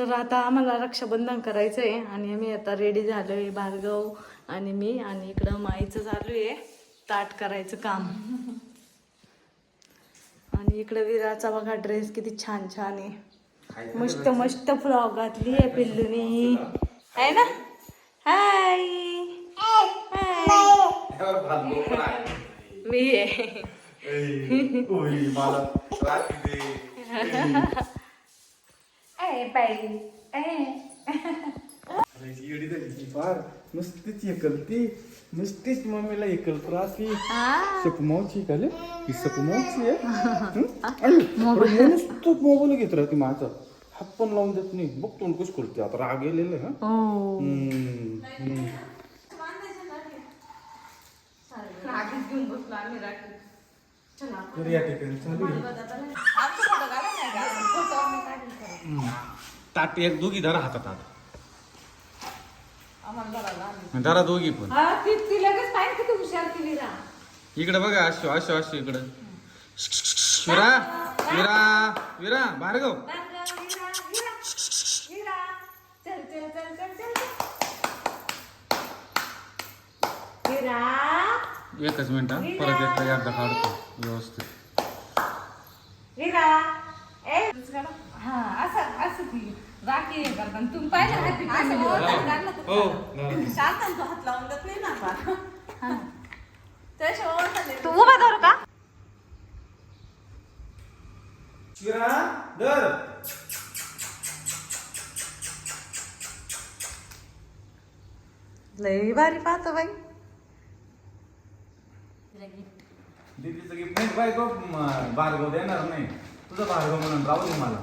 तर आता आम्हाला रक्षाबंधन करायचं आहे आणि आम्ही आता रेडी झालो आहे भार्गव आणि मी आणि इकडं माईचं चालू आहे ताट करायचं काम. आणि इकडं विराचा बघा ड्रेस किती छान छान आहे. मस्त मस्त फ्रॉक घातली आहे पिल्लूनी. आहे ना? हाय हाय मी आहे. फार नुसतीच एकलती नुसतीच मम्मीला एकलत राहती हा. सपू मावची का ही सपू मावची आहे. नुसतं मोबाईल. घेत राहते माझा. हात पण लावून देत नाही. बघ तोंड कशी करते आता राग गेलेलं हा? हो. तर या ठिकाणी चालू आहे. ताट एक दोघी धरा हातात आता. धरा दोघी पण. हा, ती ती लगेच पाहिजे किती हुशार ती विरा इकडे बघा अशो अशो अशो इकडं. विरा विरा विरा भार्गव चल चल चल चल चल. विरा. एकच मिनिट हा. परत एकदा एकदा काढतो व्यवस्थित. विरा. ए हा असं असं ती राखी हे करतात तुम्ही पाहिलं हॅपी फॅमिली हो. तू उभा धरू का? विरा धर. लई भारी पाहतो बाई. दीदीचं गिफ्ट नाही बायको म, भार्गव देणार नाही. तुझं भार्गव म्हणून राहू दे मला.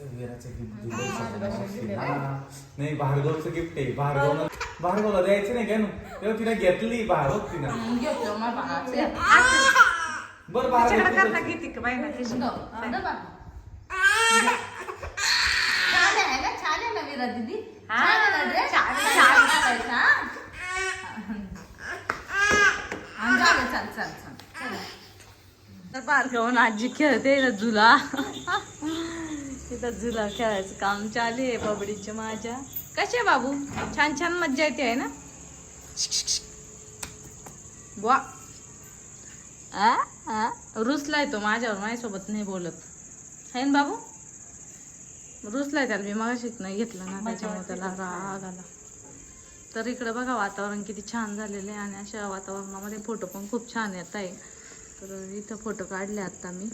विराचं गिफ्ट नाही भार्गवचं गिफ्ट आहे. भार्गव भार्गवला द्यायचं नाही काय ना? तेव्हा तिला घेतली भार्गव तिनं. बरं भार्गव छान आहे ना छान आहे ना विरा दीदी. तर बारकावून आजी खेळते झुला तिथं झुला खेळायचं काम चालू आहे बबडीच्या माझ्या. कसे बाबू? छान छान मज्जा येते आहे ना? वा आ आ रुसलाय तो माझ्यावर माझ्यासोबत नाही बोलत. आहे ना बाबू? रुसलाय त्याला मी मग नाही घेतलं ना त्याच्यामुळे त्याला. राग आला. तर इकडे बघा वातावरण किती छान झालेलं आहे आणि अशा वातावरणामध्ये फोटो पण खूप छान येत आहे. तर इथं फोटो काढले आता मी.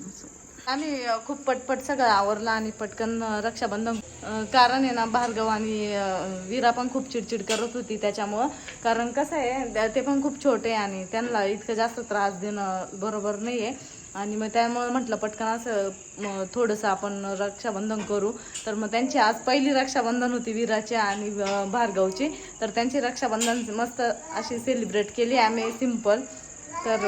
असं. आम्ही खूप पटपट सगळं आवरला आणि पटकन रक्षाबंधन कारण आहे ना भार्गव आणि वीरा पण खूप चिडचिड करत होती त्याच्यामुळं. कारण कसं आहे त्या- ते पण खूप छोटे आहे आणि त्यांना इतकं जास्त त्रास देणं बरोबर नाही आहे आणि मग त्यामुळे म्हटलं पटकन असं थोडंसं आपण रक्षाबंधन करू. तर मग त्यांची आज पहिली रक्षाबंधन होती वीराची आणि भार्गवची. तर त्यांची रक्षाबंधन मस्त अशी सेलिब्रेट केली. आम्ही सिंपल तर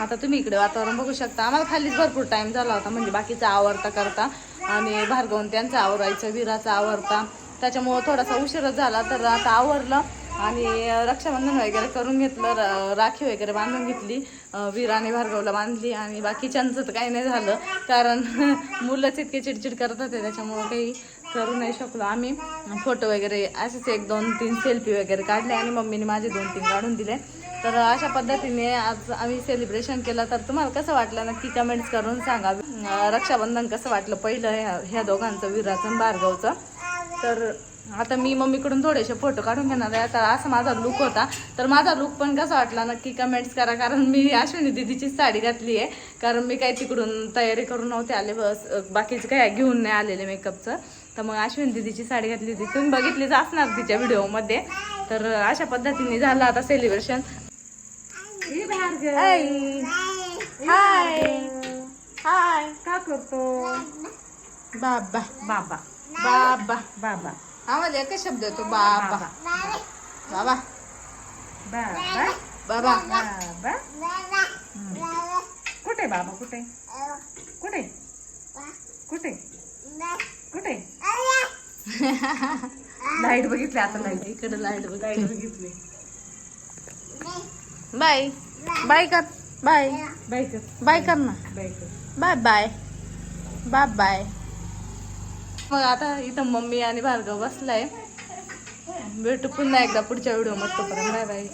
आता तुम्ही इकडे वातावरण बघू शकता. आम्हाला खालीच भरपूर टाइम झाला होता. म्हणजे बाकीचा आवरता करता. आणि भार्गवून त्यांचं आवरायचं विराचा आवरता. त्याच्यामुळं थोडासा उशीरच झाला तर आता आवरलं. आणि रक्षाबंधन वगैरे करून घेतलं र- राखी वगैरे बांधून घेतली. वीराने भार्गवला बांधली. आणि बाकीच्यांचं तर काही नाही झालं. कारण मुलंच इतके चिडचिड करत होते. त्याच्यामुळं काही करू नाही शकलो आम्ही. फोटो वगैरे असेच एक दोन तीन सेल्फी वगैरे काढले. आणि मम्मीने माझे दोन तीन काढून दिले. तर अशा पद्धतीने आज आम्ही सेलिब्रेशन केलं. तर तुम्हाला कसं वाटलं? नक्की कमेंट्स करून सांगा. रक्षाबंधन कसं वाटलं पहिलं ह्या ह्या दोघांचं विराचं भार्गवचं? तर आता मी मम्मीकडून थोडेसे फोटो काढून घेणार आहे. तर असा माझा लुक होता. तर माझा लुक पण कसा वाटला? नक्की कमेंट्स करा. कारण मी अश्विनी दिदीचीच साडी घातली आहे. कारण मी काही तिकडून तयारी करून नव्हते आले. बस बाकीचं काय घेऊन नाही आलेले मेकअपचं तर मग अश्विनी दिदीची साडी घातली होती. तुम्ही बघितलीच असणार तिच्या व्हिडिओमध्ये तर अशा पद्धतीने झालं आता सेलिब्रेशन हाय. हाय हाय. का करतो? बाबा. बाबा. बाबा. बाबा. आम्हाला एकच शब्द येतो बाबा. बाबा. बाबा. बाबा. कुठे बाबा? कुठे? कुठे? कुठे? कुठे? लाइट बघितली आता लाइट. इकडे लाइट बघ लाइट बघितली. बाय. बाय कर. बाय. बाय कर. बाय कर ना. Bye bye bye. Bye bye. मग आता इथं मम्मी आणि भार्गव बसलाय. भेटू पुन्हा एकदा पुढच्या व्हिडिओमध्ये. तोपर्यंत बाय बाय.